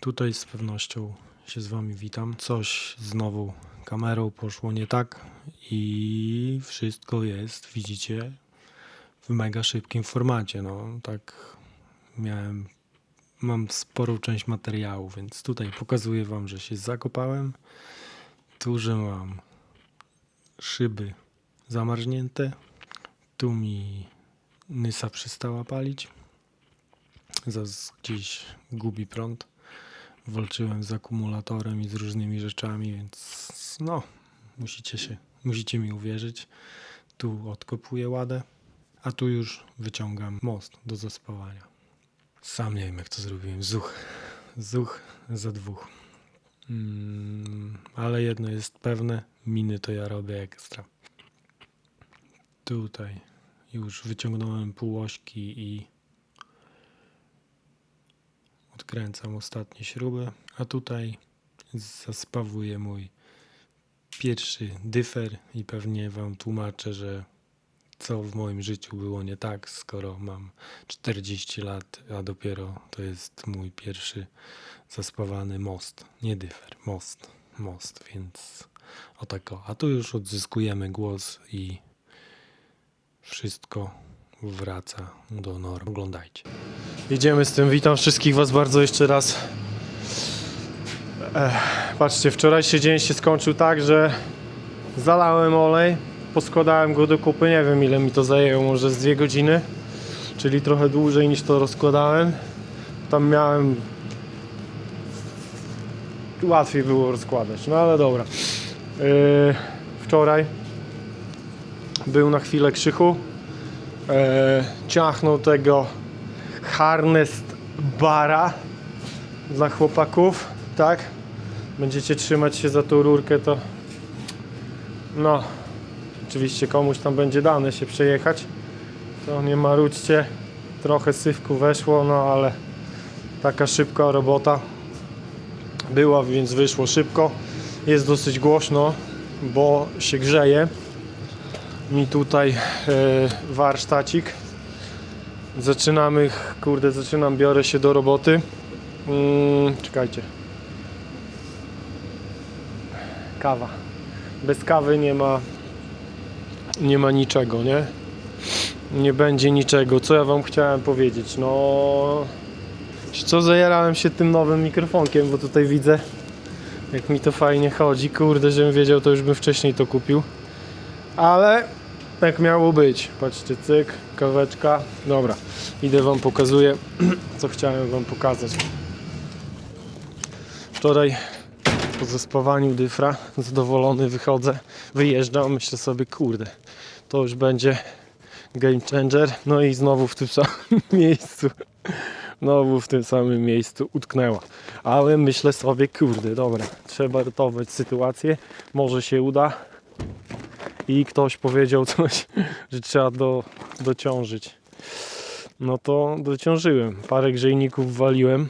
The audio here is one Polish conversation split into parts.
Tutaj z pewnością się z Wami witam. Coś znowu kamerą poszło nie tak i wszystko jest, widzicie, w mega szybkim formacie. No, tak miałem, mam sporą część materiału, więc tutaj pokazuję Wam, że się zakopałem. Tu, że mam szyby zamarznięte. Tu mi Nysa przestała palić. Zas gdzieś gubi prąd. Walczyłem z akumulatorem i z różnymi rzeczami, więc no, musicie się, musicie mi uwierzyć. Tu odkopuję ładę, a tu już wyciągam most do zaspawania. Sam nie wiem jak to zrobiłem. Zuch. Zuch za dwóch. Mm, ale jedno jest pewne, miny to ja robię ekstra. Tutaj już wyciągnąłem półośki i odkręcam ostatnie śruby, a tutaj zaspawuję mój pierwszy dyfer i pewnie wam tłumaczę, że co w moim życiu było nie tak, skoro mam 40 lat, a dopiero to jest mój pierwszy zaspawany most. Nie dyfer, most, most, więc o tak o. A tu już odzyskujemy głos i wszystko wraca do norm. Oglądajcie. Jedziemy z tym. Witam wszystkich Was bardzo jeszcze raz. Ech, patrzcie, wczorajszy dzień się skończył tak, że zalałem olej, poskładałem go do kupy. Nie wiem ile mi to zajęło, może z dwie godziny, czyli trochę dłużej niż to rozkładałem. Tam miałem. Łatwiej było rozkładać, no ale dobra. Yy, wczoraj był na chwilę krzychu. E, ciachnął tego harnest bara dla chłopaków, tak? Będziecie trzymać się za tą rurkę, to no, oczywiście komuś tam będzie dane się przejechać. To nie marudźcie, trochę syfku weszło, no ale taka szybka robota była, więc wyszło szybko. Jest dosyć głośno, bo się grzeje mi tutaj e, warsztacik. Zaczynamy, kurde, zaczynam, biorę się do roboty. Mm, czekajcie. Kawa. Bez kawy nie ma nie ma niczego, nie? Nie będzie niczego. Co ja wam chciałem powiedzieć? No co zajarałem się tym nowym mikrofonkiem, bo tutaj widzę jak mi to fajnie chodzi. Kurde, żebym wiedział, to już bym wcześniej to kupił. Ale tak miało być. Patrzcie, cyk, kaweczka. Dobra, idę wam pokazuję, co chciałem wam pokazać. Wczoraj po zespawaniu dyfra zadowolony wychodzę, wyjeżdżam, myślę sobie, kurde, to już będzie game changer. No i znowu w tym samym miejscu. Znowu w tym samym miejscu utknęła. Ale myślę sobie, kurde, dobra, trzeba ratować sytuację. Może się uda i ktoś powiedział coś, że trzeba do, dociążyć. No to dociążyłem. Parę grzejników waliłem,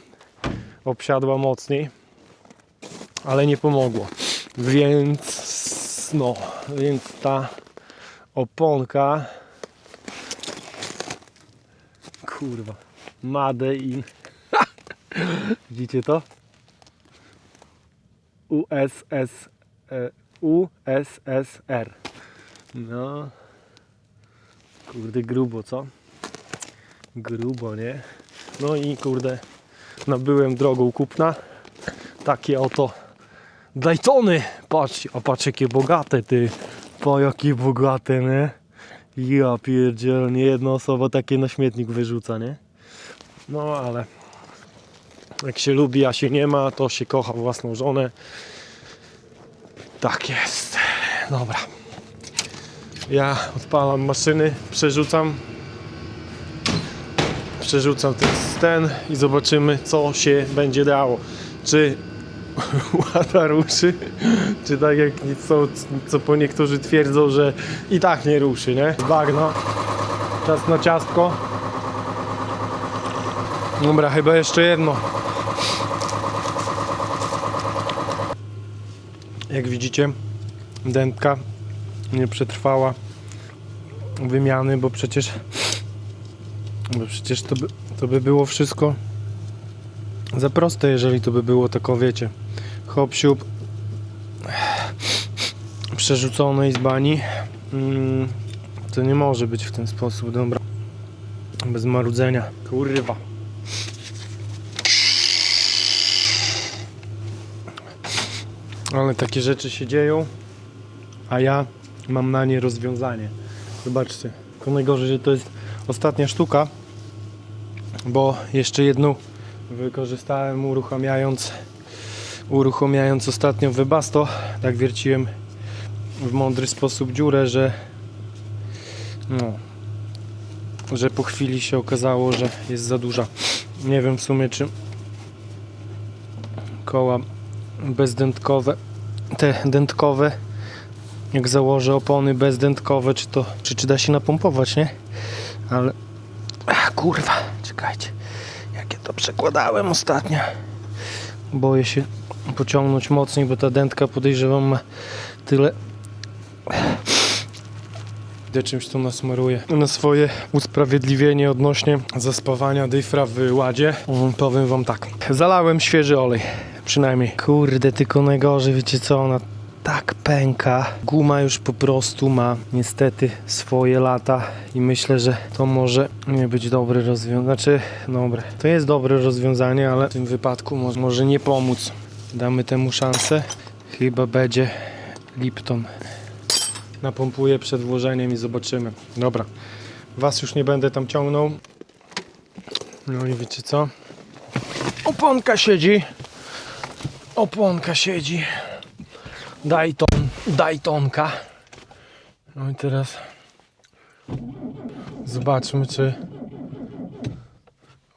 obsiadła mocniej, ale nie pomogło. Więc no, więc ta oponka kurwa Made in widzicie to? USS e, USSR no. Kurde, grubo, co? Grubo, nie? No i kurde, nabyłem drogą kupna. Takie oto Daytony. Patrz, a patrz jakie bogate, ty. Po jakie bogate, nie? Ja pierdziel, nie jedna osoba takie na śmietnik wyrzuca, nie? No ale jak się lubi, a się nie ma, to się kocha własną żonę. Tak jest. Dobra. Ja odpalam maszyny, przerzucam przerzucam ten sten i zobaczymy co się będzie dało. Czy łada ruszy, czy tak jak co, co po niektórzy twierdzą, że i tak nie ruszy, nie? Bagno. Czas na ciastko. Dobra, chyba jeszcze jedno. Jak widzicie, dętka nie przetrwała wymiany, bo przecież bo przecież to by, to by było wszystko za proste, jeżeli to by było tako, wiecie, hop siup, przerzucone i z bani. Mm, to nie może być w ten sposób, dobra. Bez marudzenia. Kurwa. Ale takie rzeczy się dzieją, a ja mam na nie rozwiązanie. Zobaczcie, tylko najgorzej, że to jest ostatnia sztuka, bo jeszcze jedną wykorzystałem uruchamiając uruchamiając ostatnio Webasto tak wierciłem w mądry sposób dziurę, że no że po chwili się okazało, że jest za duża. Nie wiem w sumie czy koła bezdętkowe te dętkowe jak założę opony bezdętkowe czy to czy, czy da się napompować, nie? ale Ach, kurwa, czekajcie jak ja to przekładałem ostatnio boję się pociągnąć mocniej, bo ta dętka podejrzewam ma tyle Idę czymś tu nasmaruję na swoje usprawiedliwienie odnośnie zaspawania dyfra w ładzie. Mm, Powiem wam tak. Zalałem świeży olej. Przynajmniej. Kurde, tylko najgorzej, wiecie co, ona tak pęka. Guma już po prostu ma niestety swoje lata i myślę, że to może nie być dobre rozwiązanie. Znaczy, dobre. To jest dobre rozwiązanie, ale w tym wypadku może, nie pomóc. Damy temu szansę. Chyba będzie Lipton. Napompuję przed włożeniem i zobaczymy. Dobra. Was już nie będę tam ciągnął. No i wiecie co? Oponka siedzi. Oponka siedzi. Dayton, Daytonka. No i teraz zobaczmy, czy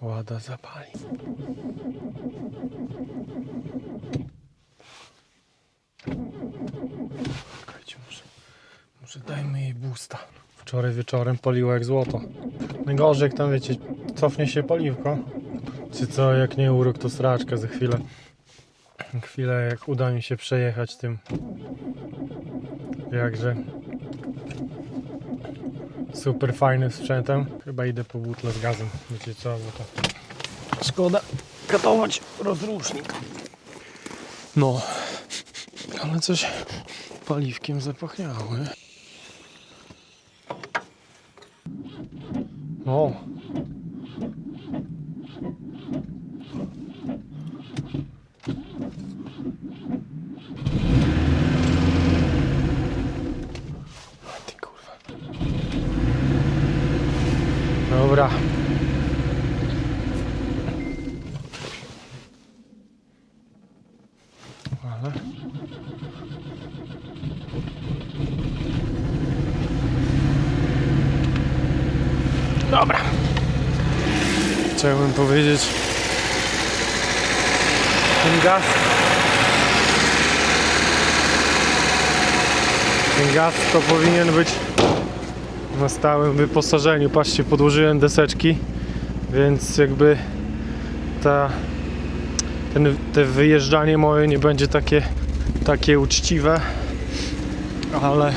łada zapali. Czekajcie, może, może dajmy jej boosta. Wczoraj wieczorem poliło jak złoto. Najgorzej jak tam wiecie, cofnie się paliwko. Czy co, jak nie urok to sraczka za chwilę. Chwilę jak uda mi się przejechać tym jakże super fajnym sprzętem. Chyba idę po butle z gazem. Wiecie co, bo to szkoda katować rozrusznik. No, ale coś paliwkiem zapachniało, nie? O! Ty kurwa. Dobra. Ale... Dobra. Chciałbym powiedzieć ten gaz ten gaz to powinien być na stałym wyposażeniu. Patrzcie, podłożyłem deseczki, więc jakby ta ten, te wyjeżdżanie moje nie będzie takie, takie uczciwe, ale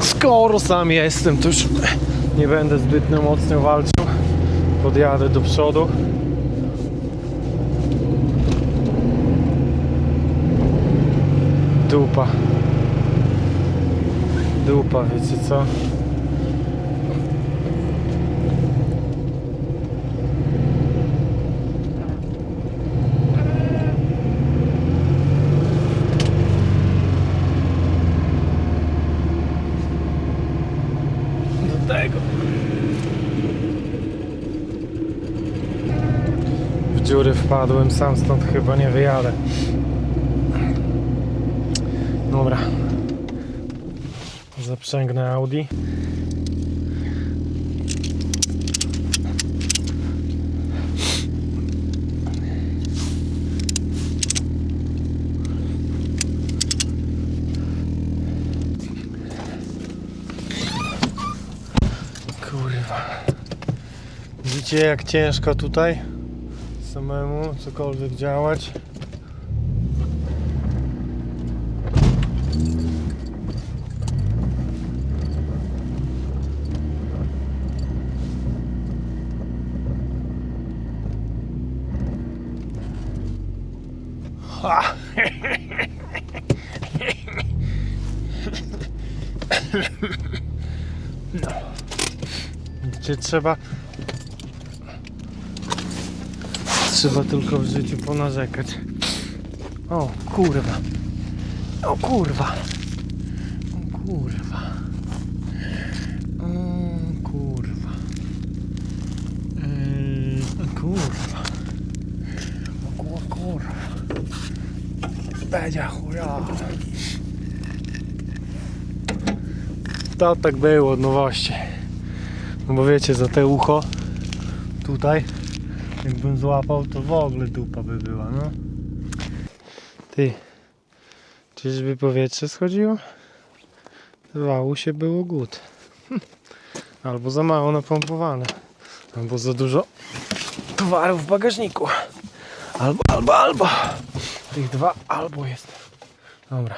skoro sam jestem, to już nie będę zbytnio mocno walczył. Podjadę do przodu. Dupa. Dupa, wiecie co? Do tego. W dziury wpadłem, sam stąd chyba nie wyjadę. Dobra. Zaprzęgnę Audi. Kurwa. Widzicie jak ciężko tutaj samemu cokolwiek działać. No. Gdzie trzeba. Trzeba tylko w życiu ponarzekać. O kurwa. O kurwa. O kurwa. O kurwa. Yy, o kurwa. O kur- kurwa. Będzie chuja. To tak było, no właśnie. No bo wiecie, za te ucho tutaj, jakbym złapał, to w ogóle dupa by była, no. Ty, czyżby powietrze schodziło? Wału się było gut. Albo za mało napompowane, albo za dużo towaru w bagażniku. Albo, albo, albo. Tych dwa albo jest. Dobra.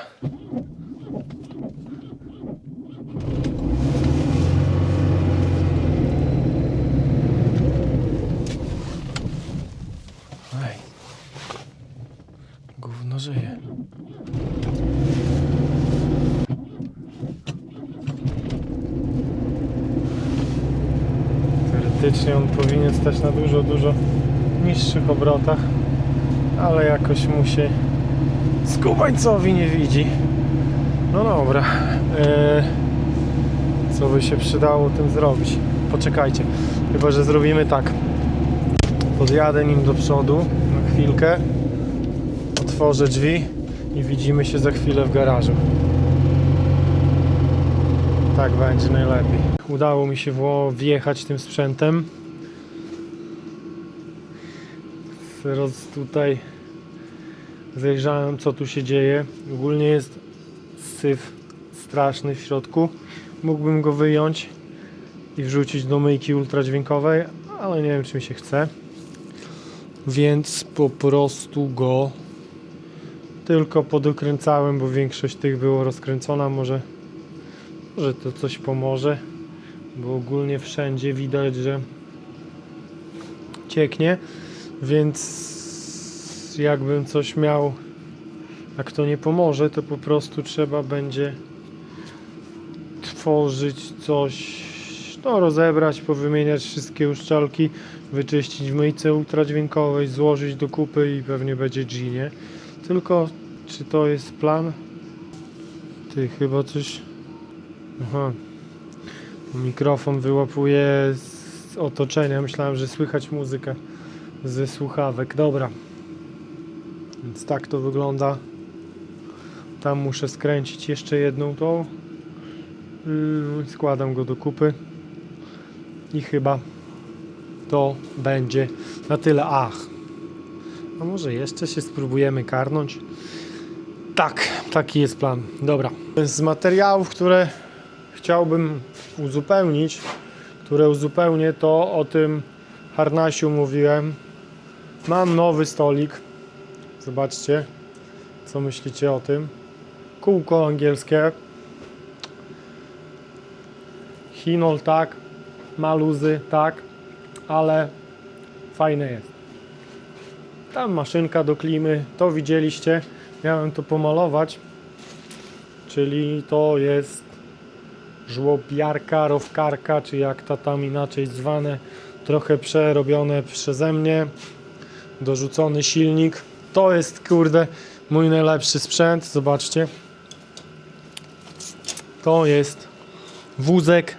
Żyje. Teoretycznie on powinien stać na dużo, dużo niższych obrotach, ale jakoś mu się skubańcowi nie widzi. No dobra. Eee, co by się przydało tym zrobić? Poczekajcie. Chyba, że zrobimy tak. Podjadę nim do przodu na chwilkę. Otworzę drzwi i widzimy się za chwilę w garażu. Tak będzie najlepiej. Udało mi się wjechać tym sprzętem. Teraz tutaj zajrzałem co tu się dzieje. Ogólnie jest syf straszny w środku. Mógłbym go wyjąć i wrzucić do myjki ultradźwiękowej, ale nie wiem czy mi się chce. Więc po prostu go tylko podokręcałem, bo większość tych było rozkręcona. Może, może to coś pomoże, bo ogólnie wszędzie widać, że cieknie, więc jakbym coś miał, jak to nie pomoże, to po prostu trzeba będzie tworzyć coś, no rozebrać, powymieniać wszystkie uszczelki, wyczyścić w myjce ultradźwiękowej, złożyć do kupy i pewnie będzie G, nie? Tylko czy to jest plan? Ty chyba coś. Aha. Mikrofon wyłapuje z otoczenia. Myślałem, że słychać muzykę ze słuchawek. Dobra. Więc tak to wygląda. Tam muszę skręcić jeszcze jedną tą. Yy, Składam go do kupy. I chyba to będzie na tyle. Ach. A może jeszcze się spróbujemy karnąć? Tak, taki jest plan. Dobra. Z materiałów, które chciałbym uzupełnić, które uzupełnię, to o tym harnasiu mówiłem. Mam nowy stolik. Zobaczcie, co myślicie o tym. Kółko angielskie. Chinol tak, maluzy tak, ale fajne jest. Tam maszynka do klimy, to widzieliście. Miałem to pomalować, czyli to jest żłobiarka, rowkarka, czy jak to tam inaczej zwane, trochę przerobione przeze mnie, dorzucony silnik. To jest kurde mój najlepszy sprzęt, zobaczcie. To jest wózek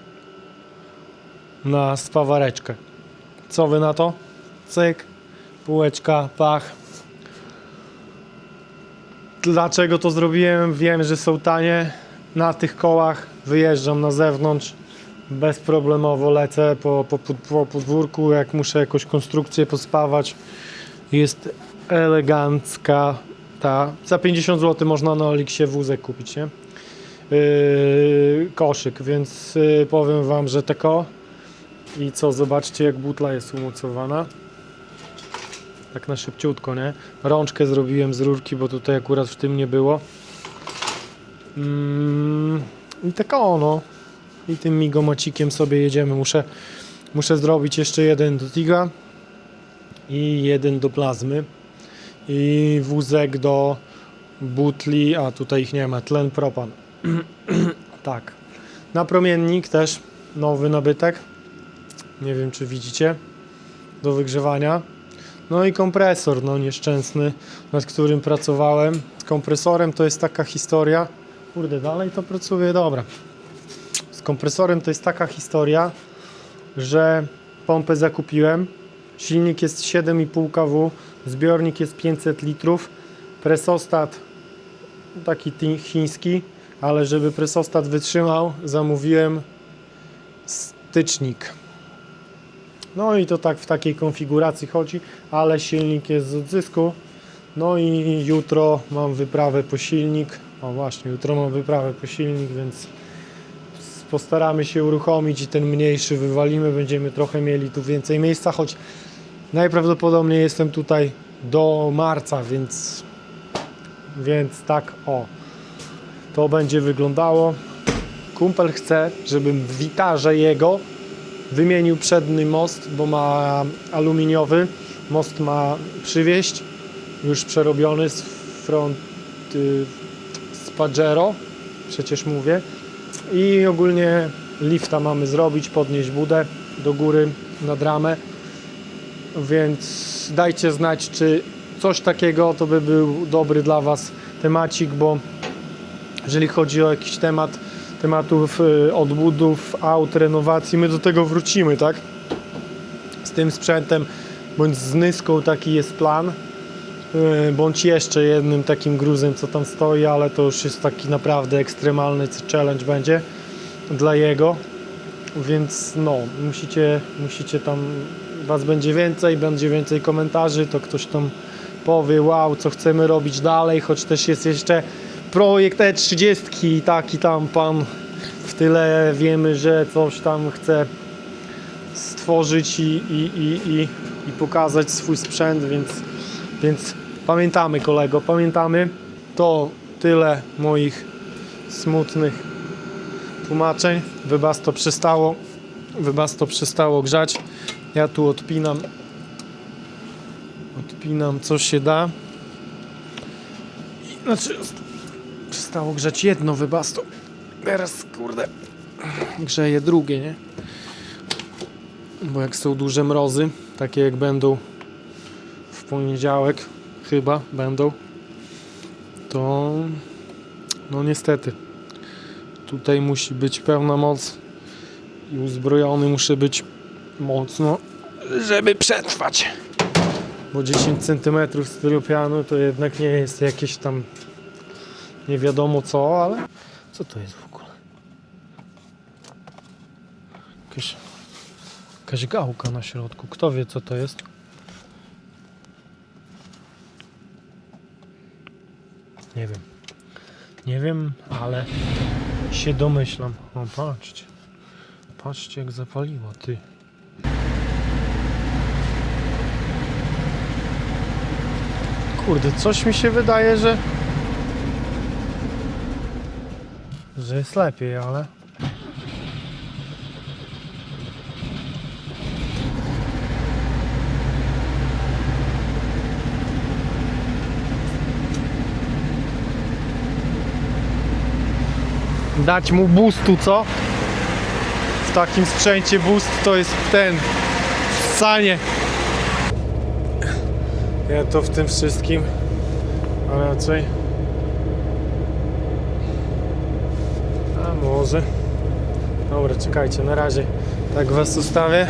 na spawareczkę. Co wy na to? Cyk, półeczka, pach. Dlaczego to zrobiłem? Wiem, że są tanie. Na tych kołach wyjeżdżam na zewnątrz. Bezproblemowo lecę po, po, po, po podwórku. Jak muszę jakąś konstrukcję pospawać, jest elegancka ta. Za 50 zł można na Oliksie wózek kupić, nie? Yy, koszyk, więc yy, powiem Wam, że tako. I co, zobaczcie jak butla jest umocowana. Tak na szybciutko, nie? Rączkę zrobiłem z rurki, bo tutaj akurat w tym nie było. Mm, I tak ono. I tym migomacikiem sobie jedziemy. Muszę, muszę zrobić jeszcze jeden do Tiga i jeden do plazmy. i wózek do butli, a tutaj ich nie ma, tlen propan. tak. Napromiennik też nowy nabytek. Nie wiem czy widzicie. Do wygrzewania. No i kompresor, no nieszczęsny, nad którym pracowałem. Z kompresorem to jest taka historia. Kurde, dalej to pracuje, dobra. Z kompresorem to jest taka historia, że pompę zakupiłem. Silnik jest 7,5 kW, zbiornik jest 500 litrów, presostat taki chiński, ale żeby presostat wytrzymał, zamówiłem stycznik. No i to tak w takiej konfiguracji chodzi, ale silnik jest z odzysku. No i jutro mam wyprawę po silnik. O właśnie, jutro mam wyprawę po silnik, więc postaramy się uruchomić i ten mniejszy wywalimy. Będziemy trochę mieli tu więcej miejsca, choć najprawdopodobniej jestem tutaj do marca, więc więc tak o to będzie wyglądało. Kumpel chce, żebym w witarze jego wymienił przedni most, bo ma aluminiowy. Most ma przywieźć, już przerobiony z front y, z Pajero, przecież mówię. I ogólnie lifta mamy zrobić, podnieść budę do góry nad ramę. Więc dajcie znać, czy coś takiego to by był dobry dla Was temacik, bo jeżeli chodzi o jakiś temat tematów y, odbudów, aut, renowacji, my do tego wrócimy, tak? Z tym sprzętem, bądź z Nyską taki jest plan, y, bądź jeszcze jednym takim gruzem, co tam stoi, ale to już jest taki naprawdę ekstremalny challenge będzie dla jego, więc no, musicie, musicie tam, was będzie więcej, będzie więcej komentarzy, to ktoś tam powie, wow, co chcemy robić dalej, choć też jest jeszcze projekt E30 i taki tam pan w tyle wiemy, że coś tam chce stworzyć i, i, i, i, i pokazać swój sprzęt, więc, więc pamiętamy kolego, pamiętamy. To tyle moich smutnych tłumaczeń. Wybas to przestało, wybas to przestało grzać. Ja tu odpinam, odpinam co się da. Znaczy, przestało grzać jedno wybasto. Teraz, kurde, grzeje drugie, nie? Bo jak są duże mrozy, takie jak będą w poniedziałek, chyba będą, to no niestety tutaj musi być pełna moc i uzbrojony muszę być mocno, żeby przetrwać. Bo 10 cm styropianu to jednak nie jest jakieś tam nie wiadomo co, ale co to jest w ogóle? Jakaś, jakaś gałka na środku. Kto wie co to jest? Nie wiem. Nie wiem, ale się domyślam. O, patrzcie. Patrzcie jak zapaliło, ty. Kurde, coś mi się wydaje, że że jest lepiej, ale dać mu boostu, co? W takim sprzęcie boost to jest ten sanie. Ja to w tym wszystkim, a raczej A może. Dobra, czekajcie, na razie tak was ustawię.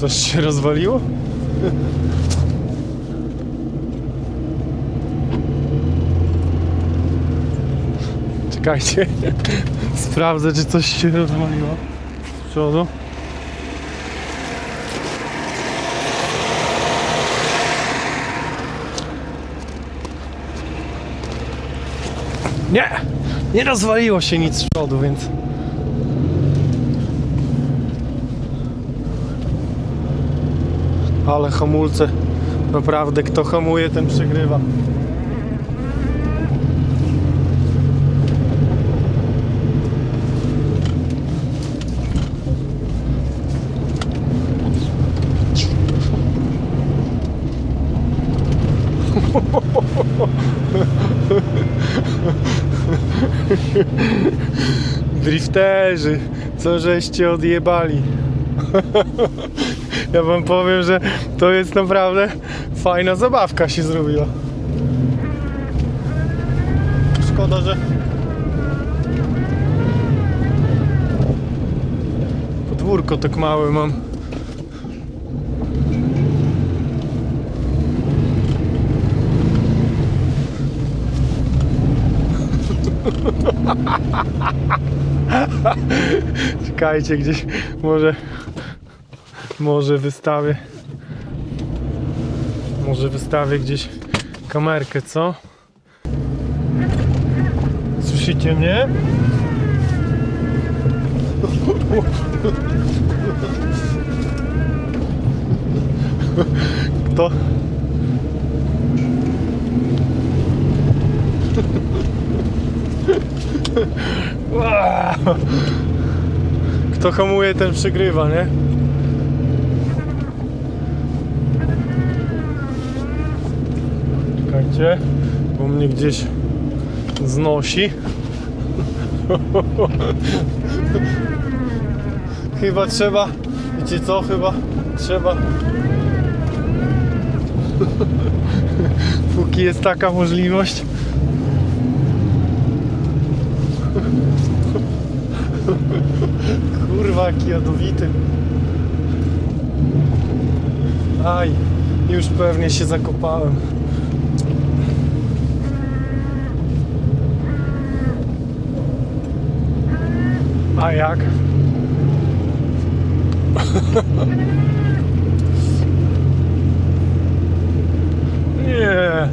Coś się rozwaliło? Czekajcie. Sprawdzę, czy coś się rozwaliło. Z przodu. Nie! Nie rozwaliło się nic z przodu, więc... Ale hamulce, naprawdę, kto hamuje, ten przegrywa. Drifterzy, co żeście odjebali. Ja wam powiem, że to jest naprawdę fajna zabawka się zrobiła. Szkoda, że podwórko tak małe mam. Czekajcie gdzieś, może może wystawię może wystawię gdzieś kamerkę, co? Słyszycie mnie? Kto? Kto hamuje, ten przegrywa, nie? Czekajcie, bo mnie gdzieś znosi. Chyba trzeba, wiecie co, chyba trzeba. Póki jest taka możliwość. Kurwa, jaki jadowity. Aj, już pewnie się zakopałem. A jak? Nie.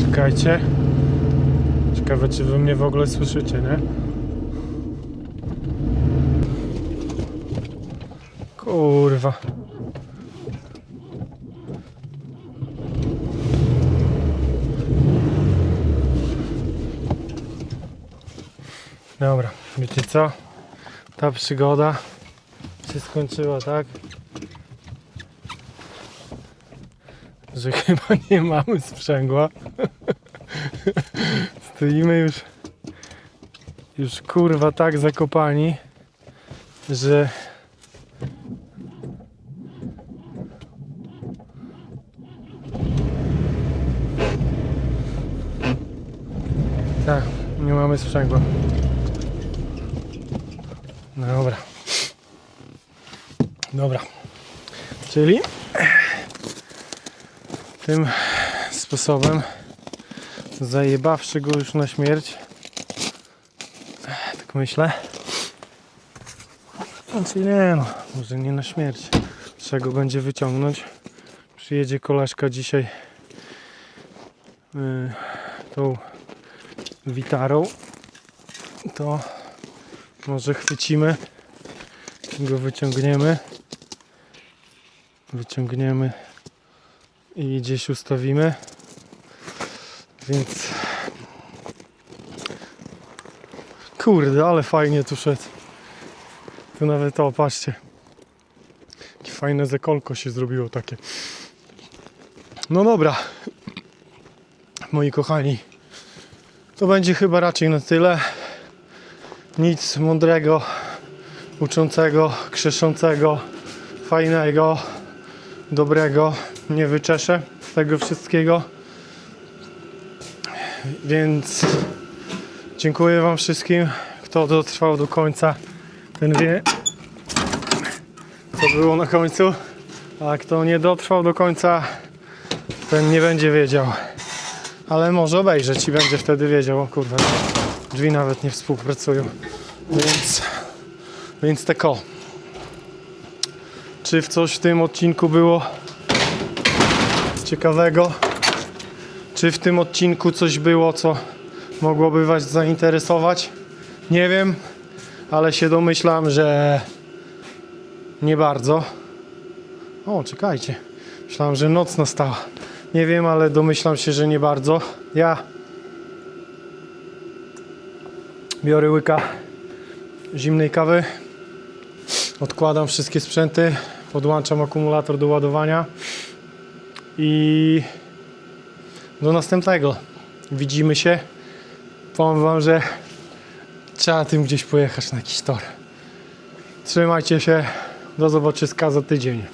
Czekajcie. Ciekawe, czy wy mnie w ogóle słyszycie, nie? Kurwa. Dobra, wiecie co? Ta przygoda się skończyła, tak? Że chyba nie mamy sprzęgła. Stoimy już już kurwa tak zakopani, że tak, nie mamy sprzęgła. No Dobra. Dobra. Czyli tym sposobem zajebawszy go już na śmierć. Tak myślę. Znaczy nie no może nie na śmierć. Trzeba go będzie wyciągnąć. Przyjedzie koleżka dzisiaj yy, tą witarą. To może chwycimy. Go wyciągniemy. Wyciągniemy i gdzieś ustawimy więc kurde, ale fajnie tu szedł. Tu nawet to, patrzcie. Jakie fajne zekolko się zrobiło takie. No dobra. Moi kochani. To będzie chyba raczej na tyle. Nic mądrego, uczącego, krzeszącego, fajnego, dobrego nie wyczeszę z tego wszystkiego. Więc dziękuję Wam wszystkim, kto dotrwał do końca. Ten wie, co było na końcu. A kto nie dotrwał do końca, ten nie będzie wiedział. ale może obejrzeć i będzie wtedy wiedział, o kurwa, drzwi nawet nie współpracują. Więc, więc tako. Czy w coś w tym odcinku było ciekawego? Czy w tym odcinku coś było, co mogłoby Was zainteresować? Nie wiem, ale się domyślam, że nie bardzo. O, czekajcie. Myślałem, że noc nastała. Nie wiem, ale domyślam się, że nie bardzo. Ja biorę łyka zimnej kawy, odkładam wszystkie sprzęty, podłączam akumulator do ładowania i do następnego. Widzimy się. Powiem Wam, że trzeba tym gdzieś pojechać na jakiś tor. Trzymajcie się. Do zobaczyska za tydzień.